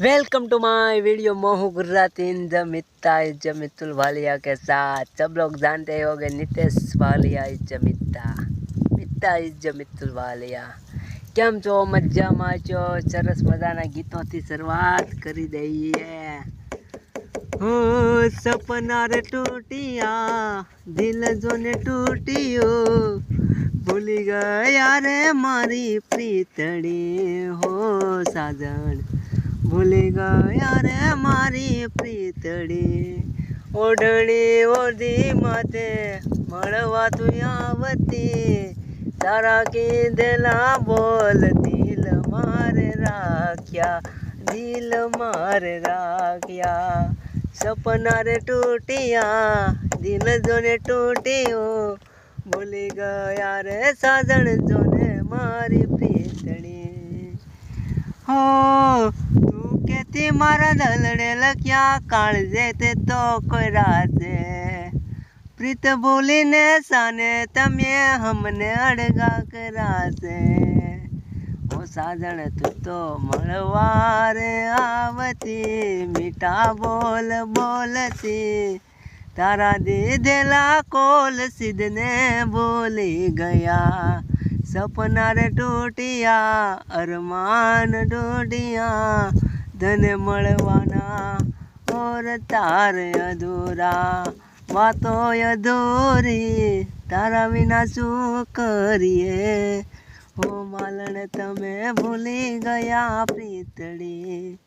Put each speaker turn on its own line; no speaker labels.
Welcome to my video मोहू Gujarati in the Mitta is the Mittul Walia के साथ सब लोग जानते होंगे Nitesh Walia is the Mitta Mitta is the Mittul Walia કેમ છો મજામાં છો સરસ મજાના ગીતોથી શરૂઆત કરી દઈએ હું સપના રે તૂટિયા દિલ જોને તૂટ્યો ભૂલી ગયા રે મારી પ્રીતડી હો સાજણ ભૂલી ગયા રે મારી પ્રીતડી. ઓઢણી ઓઢી માથે મળવા તું આવતી. તારા કીધેલા બોલ દિલ મારે રાખ્યા, દિલ મારે રાખ્યા. સપના રે તૂટ્યા, દિલ જોને તૂટ્યું. ભૂલી ગયા રે સાજણ જોને મારી પ્રીતણી હો તું મારા દલડે લખ્યા કાળજે તે તો કોઈ રાસે પ્રીત બોલીને, સાને તમે હમને અડગા કરાશે ઓ સાજણ, તું તો મળવાર આવતી, મીઠા બોલ બોલતી. તારા દીધેલા કોલ સિદ્ધને બોલી ગયા. સપના રે તૂટિયા, અરમાન તૂટિયા. ધન મળવાના. ઓર તાર અધૂરા વાતો અધૂરી. તારા વિના શું કરીએ? હો માલણ, તમે ભૂલી ગયા પ્રીતડી.